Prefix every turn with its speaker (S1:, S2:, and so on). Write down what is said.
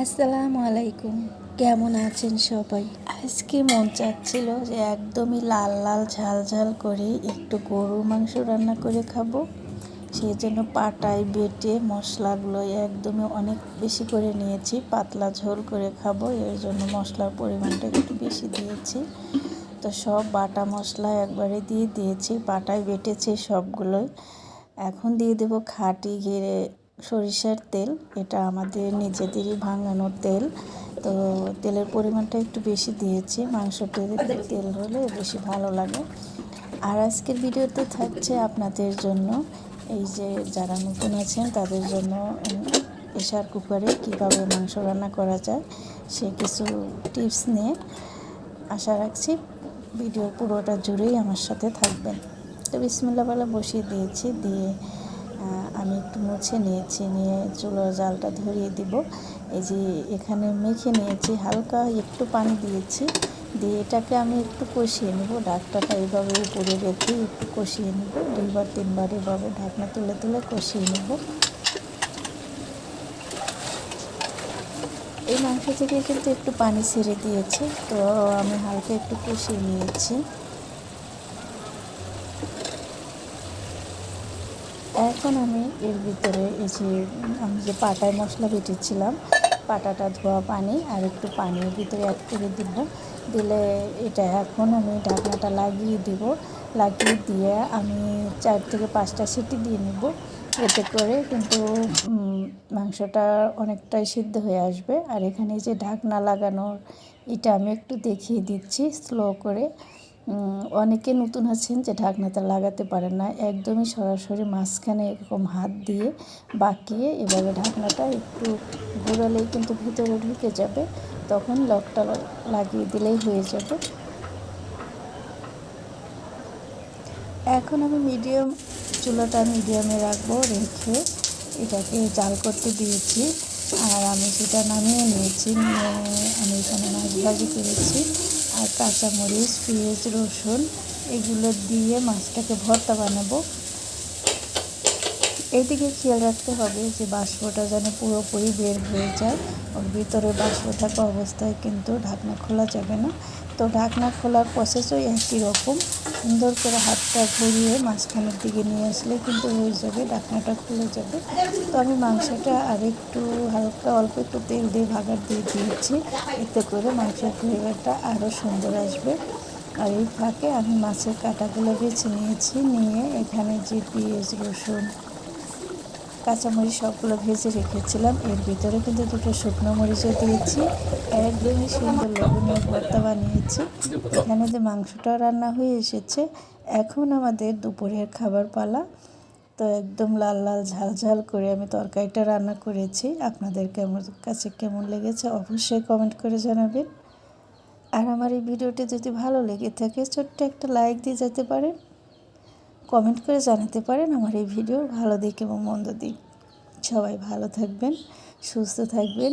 S1: আসসালামু আলাইকুম কেমন আছেন সবাই? আজকে মন চাচ্ছিল যে একদমই লাল লাল ঝাল ঝাল করে একটু গরু মাংস রান্না করে খাব। সেই জন্য পাটায় বেটে মশলাগুলো একদমই অনেক বেশি করে নিয়েছি, পাতলা ঝোল করে খাব। এর জন্য মশলার পরিমাণটা একটু বেশি দিয়েছি। তো সব বাটা মশলা একবারে দিয়ে দিয়েছি, পাটায় বেটেছি সবগুলোই। এখন দিয়ে দেবো খাটি ঘিরে সরিষার তেল, এটা আমাদের নিজেদেরই ভাঙানোর তেল। তো তেলের পরিমাণটা একটু বেশি দিয়েছি, মাংসতে তেল হলে বেশি ভালো লাগে। আর আজকের ভিডিওতে থাকছে আপনাদের জন্য, এই যে যারা নতুন আছেন, তাদের জন্য প্রেশার কুকারে কীভাবে মাংস রান্না করা যায়, সে কিছু টিপস নিয়ে আশা রাখছি ভিডিওর পুরোটা জুড়েই আমার সাথে থাকবেন। তো বিসমিল্লাবেলা বসিয়ে দিয়েছি, দিয়ে আমি একটু মুছে নিয়েছি, নিয়ে চুলোর জালটা ধরিয়ে দিব। এই যে এখানে মেখে নিয়েছি, হালকা একটু পানি দিয়েছি, দিয়ে এটাকে আমি একটু কষিয়ে নেব। ডাকটাটা এইভাবে উপরে রেখে একটু কষিয়ে নেব। দুইবার, তিনবার এভাবে ঢাকনা তুলে তুলে কষিয়ে নেব। এই মাংস থেকে কিন্তু একটু পানি ছেড়ে দিয়েছে, তো আমি হালকা একটু কষিয়ে নিয়েছি। এখন আমি এর ভিতরে এই যে, আমি যে পাটায় মশলা বেটেছিলাম, পাটাটা ধোয়া পানি আর একটু পানির ভিতরে অ্যাড করে দিব। দিলে এটা এখন আমি ঢাকনাটা লাগিয়ে দিব। লাগিয়ে দিয়ে আমি চার থেকে পাঁচটা সিটি দিয়ে নেব। এতে করে কিন্তু মাংসটা অনেকটাই সিদ্ধ হয়ে আসবে। আর এখানে যে ঢাকনা লাগানোর, এটা আমি একটু দেখিয়ে দিচ্ছি স্লো করে। অনেকে নতুন আছেন যে ঢাকনাটা লাগাতে পারেন না। একদমই সরাসরি মাঝখানে এরকম হাত দিয়ে বাঁকিয়ে এভাবে ঢাকনাটা একটু ঘোরালেই কিন্তু ভিতরে ঢুকে যাবে। তখন লকটা লাগিয়ে দিলেই হয়ে যাবে। এখন আমি মিডিয়াম চুলাটা মিডিয়ামে রাখব, রেখে এটাকে জাল করতে দিয়েছি। আর আমি সেটা নামিয়ে নিয়েছি আমি এখানে মাছ ভাজি করেছি আর কাঁচামরিচ, পেঁয়াজ, রসুন এগুলো দিয়ে মাছটাকে ভর্তা বানাবো। এদিকে খেয়াল রাখতে হবে যে বাষ্পটা যেন পুরোপুরি বের হয়ে যায়, ওর ভিতরে বাষ্প থাকা অবস্থায় কিন্তু ঢাকনা খোলা যাবে না। তো ঢাকনা খোলার প্রসেসও একই রকম সুন্দর করে হাতটা ঘুরিয়ে মাঝখানের দিকে নিয়ে আসলে কিন্তু হয়ে যাবে, ঢাকনাটা খুলে যাবে। তো আমি মাংসটা আর একটু হালকা অল্প একটু তেল দিয়ে ভাগার দিয়ে দিয়েছি। এতে করে মাংসের ফ্লেভারটা আরও সুন্দর আসবে। আর এই ফাঁকে আমি মাছের কাঁটাগুলো বেছে নিয়েছি, নিয়ে এখানে যে পেঁয়াজ, রসুন কাঁচামরিচ সবগুলো ভেজে রেখেছিলাম। এর ভিতরে কিন্তু দুটো শুকনো মরিচও দিয়েছি। একদমই সুন্দর লবণীয় ভর্তা বানিয়েছি। এখানে যে মাংসটা রান্না হয়ে এসেছে, এখন আমাদের দুপুরের খাবার পালা। তো একদম লাল লাল ঝাল ঝাল করে আমি তরকারিটা রান্না করেছি। আপনাদের কেমন, কাছে কেমন লেগেছে অবশ্যই কমেন্ট করে জানাবেন। আর আমার এই ভিডিওটি যদি ভালো লেগে থাকে, ছোট্ট একটা লাইক দিয়ে যেতে পারেন। কমেন্ট করে জানাতে পারেন আমার এই ভিডিও ভালো দিক এবং মন্দ দিক। সবাই ভালো থাকবেন, সুস্থ থাকবেন।